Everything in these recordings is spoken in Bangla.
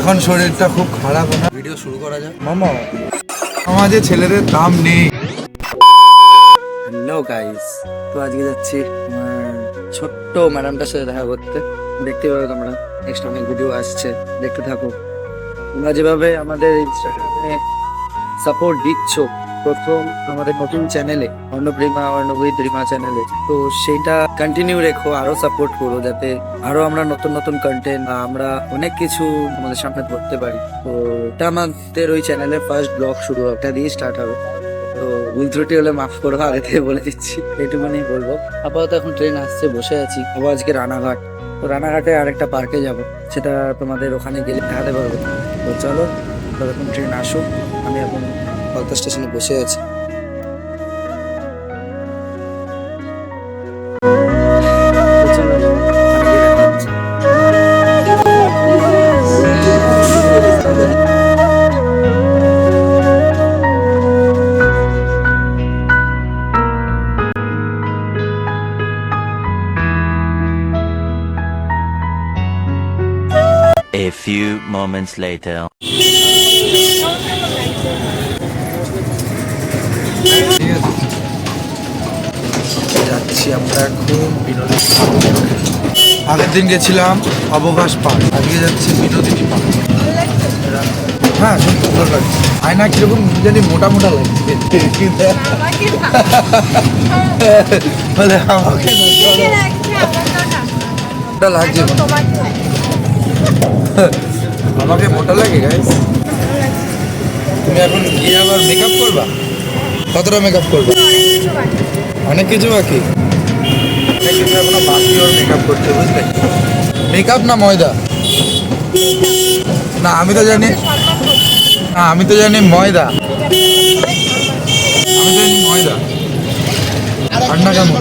এখন শরীরটা খুব খারাপ না। ভিডিও শুরু করা যাক। মামা সমাজে ছেলেদের দাম নেই। হ্যালো গাইস তো আজকে যাচ্ছি ছোট্ট ম্যাডামটার সাথে দেখা করতে। দেখতে পাবে তোমরা। নেক্সট অনেক ভিডিও আসছে। দেখতে থাকো। তোমরা যেভাবে আমাদের ইনস্টাগ্রামে সাপোর্ট দিচ্ছ প্রথম আমাদের নতুন চ্যানেলে অন্নপ্রিমা অর্ণবৈদ্রিমা চ্যানেলে তো সেইটা কন্টিনিউ রেখো, আরও সাপোর্ট করো যাতে আরও আমরা নতুন নতুন কন্টেন্ট আমরা অনেক কিছু আমাদের সামনে ধরতে পারি। তো এটা আমাদের ওই চ্যানেলের ফার্স্ট ব্লগ শুরু হবে, এটা দিয়ে স্টার্ট হবে। তো ভুল ত্রুটি হলে মাফ করো, আগে থেকে বলে দিচ্ছি, এইটুকুনি বলব। আপাতত এখন ট্রেন আসছে, বসে আছি। আবার আজকে রানাঘাট। তো রানাঘাটে আরেকটা পার্কে যাব, সেটা তোমাদের ওখানে গেলে দেখাতে পারব। তো চলো ততক্ষণ ট্রেন আসুক, আমি এখন কলকাতা স্টেশনে বসে আছি তো চলো, ওখানে গিয়ে দেখা হচ্ছে। A few moments later. যাচ্ছি আমরা এখন বিনোদিনী আগের দিন গেছিলাম অবকাশ পার্ক, আজকে যাচ্ছি বিনোদিনী পার্ক। হ্যাঁ সত্যি ভালো লাগছে। আয়না কীরকম জানি মোটা মোটা লাগছে। আমাকে মোটা লাগছে। আমাকে মোটা লাগে তুমি এখন গিয়ে আবার মেকআপ করবা? কতটা মেকআপ করবা? অনেক কিছু বাকি। অনেক কিছু এখনও বাকি ওর মেকআপ করতে বুঝলে? মেকআপ না ময়দা? না আমি তো জানি না আমি তো জানি ময়দা। আমি জানি ময়দা। ঠান্ডা কেমন?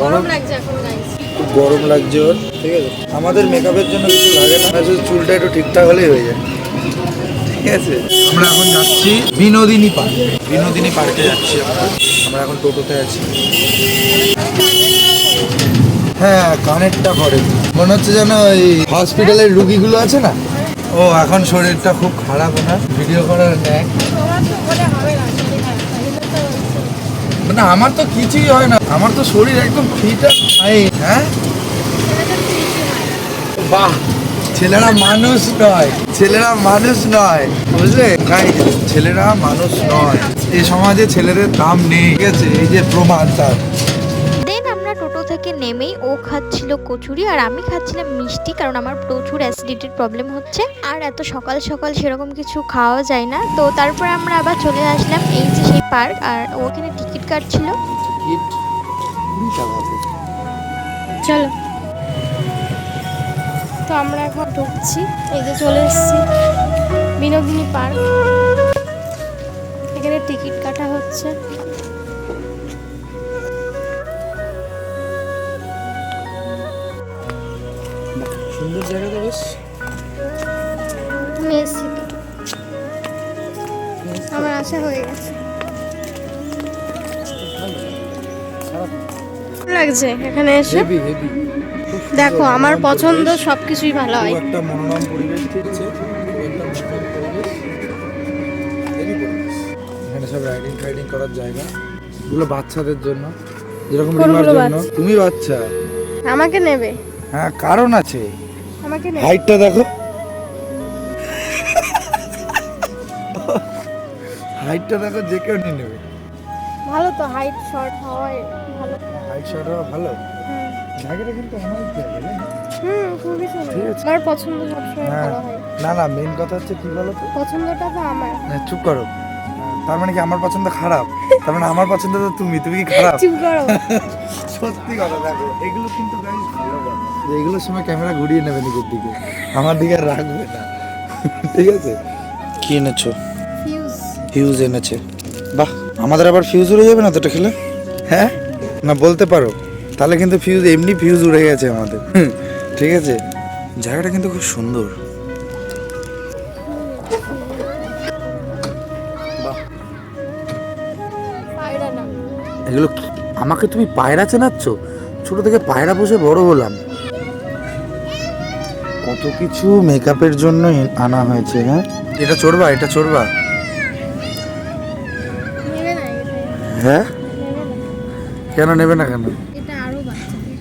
গরম লাগছে। এখন গরম লাগছে ওর। ঠিক আছে? আমাদের মেকআপের জন্য কিছু লাগে না। শুধু চুলটা একটু ঠিকঠাক হলেই হয়ে যায়। ঠিক আছে। আমরা এখন যাচ্ছি বিনোদিনী পার্ক। বিনোদিনী পার্কে যাচ্ছি আমরা। আমরা এখন টোটোতে আছি। হ্যাঁ কানেরটা করে মনে হচ্ছে যেন ওই হসপিটালের রুগীগুলো আছে না? ও, এখন শরীরটা খুব খারাপ না ভিডিও করার নেয় তোমার তো বলে হবে না শরীর খারাপ তাই জন্য তো বলছি। না আমার তো কিছুই হয় না। আমার তো শরীর একদম ফিট হ্যাঁ। বাহ! ছেলেরা মানুষ নয় ছেলেরা মানুষ নয়। বুঝলে? ছেলেরা মানুষ নয়। এই সমাজে ছেলেদের দাম নেই ঠিক আছে? এই যে প্রমাণ তার। দেন আমরা টোটো থেকে নেমেই ও খাচ্ছিল কচুরি আর আমি খাচ্ছিলাম মিষ্টি কারণ আমার প্রচুর অ্যাসিডিটির প্রবলেম হচ্ছে। আর এত সকাল সকাল সেরকম কিছু খাওয়া যায় না। তো তারপরে আমরা আবার চলে আসলাম এই যে সেই পার্ক আর ওখানে টিকিট কাটছিল। চলো। তো আমরা এখন ঢুকছি এই যে চলে এসেছি বিনোদিনী পার্ক। এখানে টিকিট কাটা হচ্ছে। সুন্দর জায়গা তো বেশ। আমার আশা হয়ে গেছে। লাগছে এখানে এসে। দেখো আমার পছন্দ সব কিছুই ভালো হয়। একটা মনোরম পরিবেশ এখানে সব রাইডিং ফাইডিং করার জায়গা। এগুলো বাচ্চাদের জন্য। যেরকম রিমার জন্য। তুমি বাচ্চা। আমাকে নেবে? হ্যাঁ কারণ আছে। আমাকে নেবে? হাইটটা দেখো। হাইটটা দেখো যে কেউ নিয়ে নেবে। ভালো তো হাইট শর্ট হওয়ায় ভালো। হাইট শর্ট ভালো? হুম। কিন্তু অনেক হুম খুবই সুন্দর। আমার পছন্দ সবসময় হ্যাঁ। ভালো হয়। না না মেন কথা হচ্ছে কি বলো তো পছন্দটা তো আমার। না, চুপ করো। তার মানে কি আমার পছন্দ খারাপ? তার মানে আমার পছন্দ তো তুমি তুমি কি খারাপ? চুপ করো। সত্যি কথা দেখো এগুলো কিন্তু guys ভালো কথা এগুলোর সময় ক্যামেরা ঘুরিয়ে নেবে নিজের দিকে। আমার দিকে আর রাখবে না। ঠিক আছে? কি এনেছো? ফিউজ ফিউজ এনেছে। বাহ আমাদের আবার ফিউজ উড়ে যাবে না তো এটা খেলে? হ্যাঁ? না বলতে পারো। তাহলে কিন্তু ফিউজ এমনি ফিউজ উড়ে গেছে আমাদের। হুম, ঠিক আছে। জায়গাটা কিন্তু খুব সুন্দর। এগুলো আমাকে তুমি পায়রা চেনাচ্ছ? ছোট থেকে পায়রা বসে বড় হলাম। কত কিছু মেকআপের জন্য আনা হয়েছে হ্যাঁ? এটা চড়বা এটা চড়বা। হ্যাঁ? কেন নেবে না কেন? এটা আরও বাচ্চাদের।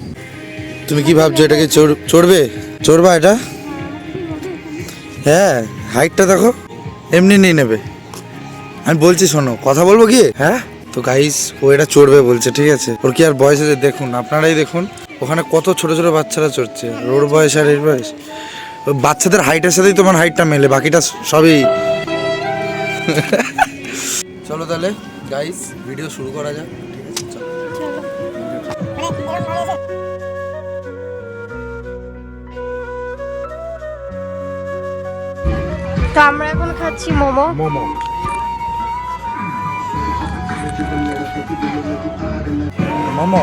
তুমি কি ভাবছ এটাকে চড়বে? চড়বা এটা? হ্যাঁ হাইটটা দেখো। এমনি নিয়ে নেবে। আমি বলছি শোনো কথা বলব কি? হ্যাঁ? তো গাইস ও এটা চড়বে বলছে ঠিক আছে? ওর কি আর বয়স আছে? দেখুন আপনারাই দেখুন। ওখানে কত ছোট ছোট বাচ্চারা চড়ছে। ওর বয়স আর এর বয়স? বাচ্চাদের হাইটের সাথেই তোমার হাইটটা মেলে বাকিটা সবই চলো তাহলে গাইস ভিডিও শুরু করা যাক। তো আমরা এখন খাচ্ছি মোমো। মোমো। মোমো।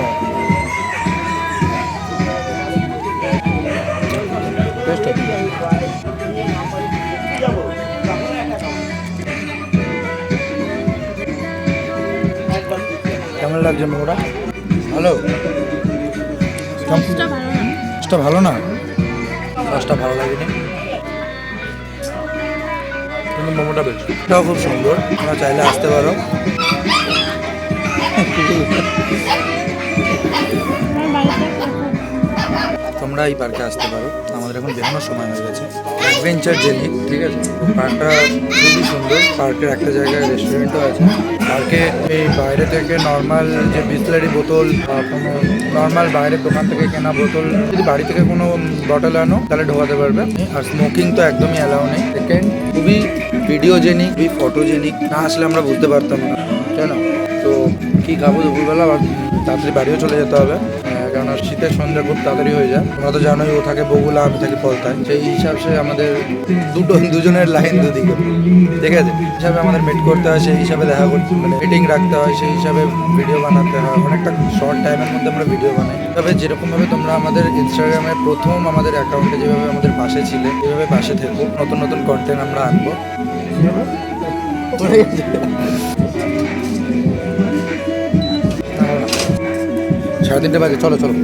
কেমন লাগছে মোমোটা? ভালো। সসটা ভালো না ফার্স্টটা ভালো না? সসটা ভালো লাগেনি। কিন্তু মোমোটা বেশ এটাও খুব সুন্দর। তোমরা চাইলে আসতে পারো। তোমরা এই পার্কে আসতে পারো। আমাদের এখন বেরোনোর সময় হয়ে গেছে। অ্যাডভেঞ্চার জেনি ঠিক আছে? পার্কটা খুবই সুন্দর। পার্কের একটা জায়গায় রেস্টুরেন্টও আছে। পার্কে এই বাইরে থেকে নর্মাল যে বিসলারি বোতল বা কোনো নর্মাল বাইরের দোকান থেকে কেনা বোতল, যদি বাড়ি থেকে কোনো বটল আনো, তাহলে ঢোকাতে পারবে। আর স্মোকিং তো একদমই অ্যালাউ নেই। সেকেন্ড খুবই ভিডিও ভিডিওজেনিক খুবই ফটোজেনিক না আসলে আমরা বুঝতে পারতাম না। কেন? তো কী খাব দুপুরবেলা? তাড়াতাড়ি বাড়িও চলে যেতে হবে। কেননা শীতের সন্ধ্যা খুব তাড়াতাড়ি হয়ে যায়। তোমরা তো জানোই ও থাকে বগুলা, আমি থাকি পলতায়। সেই হিসাবে আমাদের দুটো, দুজনের লাইন দুদিকে। ঠিক আছে? হিসাবে আমাদের মিট করতে হয়, সেই হিসাবে দেখা করতে মানে মিটিং রাখতে হয়, সেই হিসাবে ভিডিও বানাতে হয়। অনেকটা শর্ট টাইমের মধ্যে আমরা ভিডিও বানাই। তবে যেরকমভাবে তোমরা আমাদের ইনস্টাগ্রামে প্রথম আমাদের অ্যাকাউন্টে যেভাবে আমাদের পাশে ছিলে, সেভাবে পাশে থেকো। নতুন নতুন কন্টেন্ট আমরা আনব। সাড়ে তিনটে বাজে চলো চলো।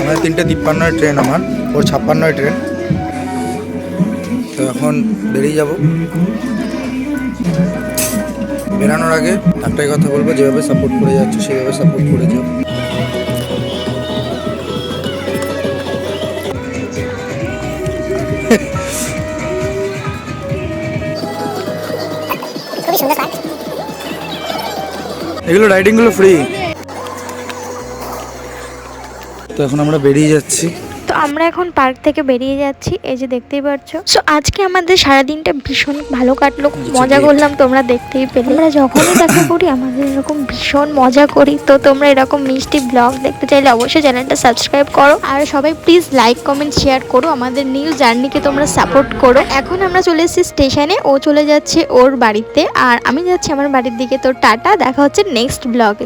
আমাদের তিনটে তিপ্পান্নয় ট্রেন আমার ওর ছাপ্পান্নয় ট্রেন। তো এখন বেরিয়ে যাব। বেরানোর আগে একটাই কথা বলব যেভাবে সাপোর্ট করে যাচ্ছে সেভাবে সাপোর্ট করে যাও। এগুলো রাইডিংগুলো ফ্রি তো এখন আমরা বেরিয়ে যাচ্ছি। তো আমরা এখন পার্ক থেকে বেরিয়ে যাচ্ছি এই যে দেখতেই পাচ্ছ। সো আজকে আমাদের সারাদিনটা ভীষণ ভালো কাটলো মজা করলাম তোমরা দেখতেই পেলে। আমরা যখনই দেখা করি আমাদের এরকম ভীষণ মজা করি তো তোমরা এরকম মিষ্টি ব্লগ দেখতে চাইলে অবশ্যই চ্যানেলটা সাবস্ক্রাইব করো। আর সবাই প্লিজ লাইক কমেন্ট শেয়ার করো আমাদের নিউ জার্নিকে তোমরা সাপোর্ট করো। এখন আমরা চলে এসেছি স্টেশনে ও চলে যাচ্ছে ওর বাড়িতে। আর আমি যাচ্ছি আমার বাড়ির দিকে তো টাটা দেখা হচ্ছে নেক্সট ব্লগে।